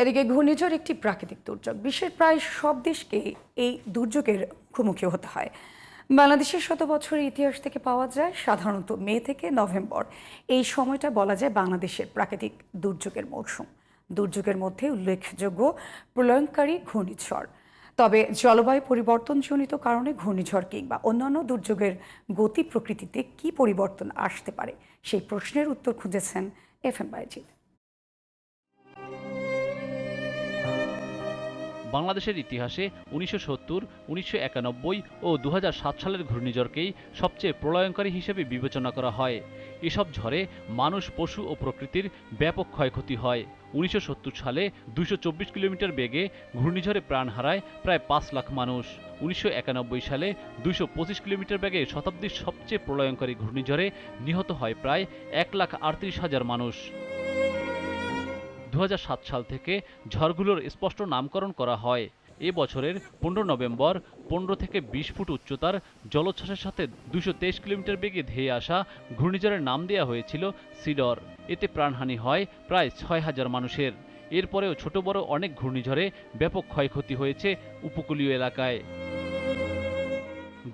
এদিকে ঘূর্ণিঝড় একটি প্রাকৃতিক দুর্যোগ। বিশ্বের প্রায় সব দেশকে এই দুর্যোগের মুখোমুখি হতে হয়। বাংলাদেশের শত বছরের ইতিহাস থেকে পাওয়া যায়, সাধারণত মে থেকে নভেম্বর। এই সময়টা বলা যায় বাংলাদেশের প্রাকৃতিক দুর্যোগের মৌসুম দুর্যোগের মধ্যে উল্লেখযোগ্য প্রলয়ঙ্কারী ঘূর্ণিঝড়। তবে জলবায়ু পরিবর্তনজনিত কারণে ঘূর্ণিঝড় কিংবা অন্যান্য দুর্যোগের গতি প্রকৃতিতে কি পরিবর্তন আসতে পারে, সেই প্রশ্নের উত্তর খুঁজেছেন এফ এম বাইজিৎ বাংলাদেশের ইতিহাসে উনিশশো সত্তর, উনিশশো একানব্বই ও দু হাজার সাত সালের ঘূর্ণিঝড়কেই সবচেয়ে প্রলয়ঙ্কারী হিসেবে বিবেচনা করা হয়। এসব ঝড়ে মানুষ, পশু ও প্রকৃতির ব্যাপক ক্ষয়ক্ষতি হয়। উনিশশো সত্তর সালে দুশো কিলোমিটার বেগে ঘূর্ণিঝড়ে প্রাণ হারায় প্রায় পাঁচ লাখ মানুষ। উনিশশো একানব্বই সালে দুশো কিলোমিটার বেগে শতাব্দীর সবচেয়ে প্রলয়ঙ্কারী ঘূর্ণিঝড়ে নিহত হয় প্রায় এক লাখ আটত্রিশ হাজার মানুষ। দু হাজার সাত সাল থেকে ঝড়গুলোর স্পষ্ট নামকরণ করা হয়। এ বছরের পনেরো নভেম্বর পনেরো থেকে বিশ ফুট উচ্চতার জলোচ্ছ্বাসের সাথে দুশো তেইশ কিলোমিটার বেগে ধেয়ে আসা ঘূর্ণিঝড়ের নাম দেওয়া হয়েছিল সিডর। এতে প্রাণহানি হয় প্রায় ছয় হাজার মানুষের। এরপরেও ছোট বড় অনেক ঘূর্ণিঝড়ে ব্যাপক ক্ষয়ক্ষতি হয়েছে উপকূলীয় এলাকায়।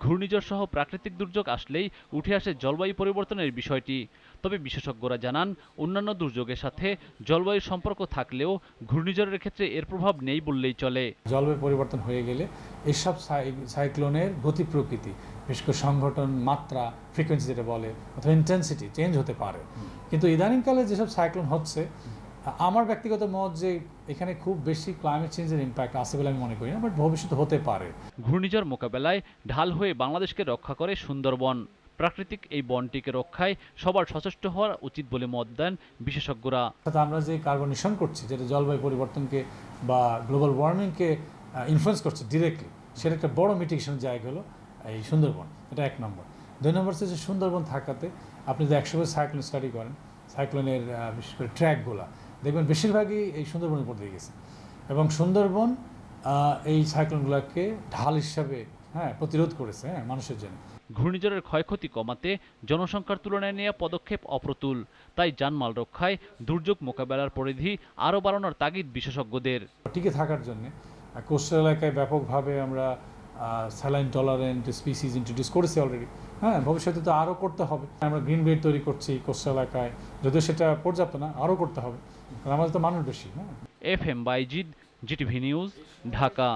ঘূর্ণিঝড় সহ প্রাকৃতিক দুর্যোগ আসলেই উঠে আসে জলবায়ু পরিবর্তনের বিষয়টি। তবে বিশেষজ্ঞরা জানান অন্যান্য দুর্যোগের সাথে জলবায়ুর সম্পর্ক থাকলেও ঘূর্ণিঝড়ের ক্ষেত্রে এর প্রভাব নেই বললেই চলে। জলবায়ু পরিবর্তন হয়ে গেলে এসব সাই- সাইক্লোনের গতি প্রকৃতি বিশেষ করে সংগঠন মাত্রা ফ্রিকোয়েন্সি যেটা বলে অথবা ইন্টেন্সিটি চেঞ্জ হতে পারে। কিন্তু ইদানিংকালে যেসব সাইক্লোন হচ্ছে আমার ব্যক্তিগত মত যে এখানে খুব বেশি ক্লাইমেট চেঞ্জের ইম্প্যাক্ট আছে বলে আমি মনে করি না বাট ভবিষ্যতে হতে পারে। ঘূর্ণিঝড় মোকাবেলায় ঢাল হয়ে বাংলাদেশকে রক্ষা করে সুন্দরবন। প্রাকৃতিক এই বনটিকে রক্ষায় সবার সচেষ্ট হওয়া উচিত বলে মত দেন বিশেষজ্ঞরা। আমরা যে কার্বনেশন করছি যেটা জলবায়ু পরিবর্তনকে বা গ্লোবাল ওয়ার্মিংকে ইনফ্লুয়েন্স করছে ডিরেক্টলি সেটা একটা বড় মিটিগেশন জায়গা হলো এই সুন্দরবন। এটা এক নম্বর। দুই নম্বর হচ্ছে যে সুন্দরবন থাকাতে আপনি যদি একশো সাইক্লোন স্টাডি করেন সাইক্লোনের বিশেষ করে ট্র্যাকগুলো দেখবেন বেশিরভাগই এই সুন্দরবনের উপর দিয়ে গেছে। এবং সুন্দরবন এই সাইক্লোনগুলোকে ঢাল হিসাবে হ্যাঁ প্রতিরোধ করেছে হ্যাঁ মানুষের জন্য। ঘূর্ণিঝড়ের ক্ষয়ক্ষতি কমাতে জনসংখ্যার তুলনায় নেওয়া পদক্ষেপ অপ্রতুল। তাই জানমাল রক্ষায় দুর্যোগ মোকাবেলার পরিধি আরও বাড়ানোর তাগিদ বিশেষজ্ঞদের। টিকে থাকার জন্য কোস্টাল এলাকায় ব্যাপকভাবে আমরা স্যালাইন টলারেন্ট স্পিসিস ইন্ট্রোডিউস করেছি অলরেডি হ্যাঁ ভবিষ্যতে তো আরও করতে হবে। আমরা গ্রিন বেড তৈরি করছি কোস্টাল এলাকায় যদিও সেটা পর্যাপ্ত না আরও করতে হবে। আমাদের তো মানুষ বেশি হ্যাঁ। F M Bayazid GTV news Dhaka.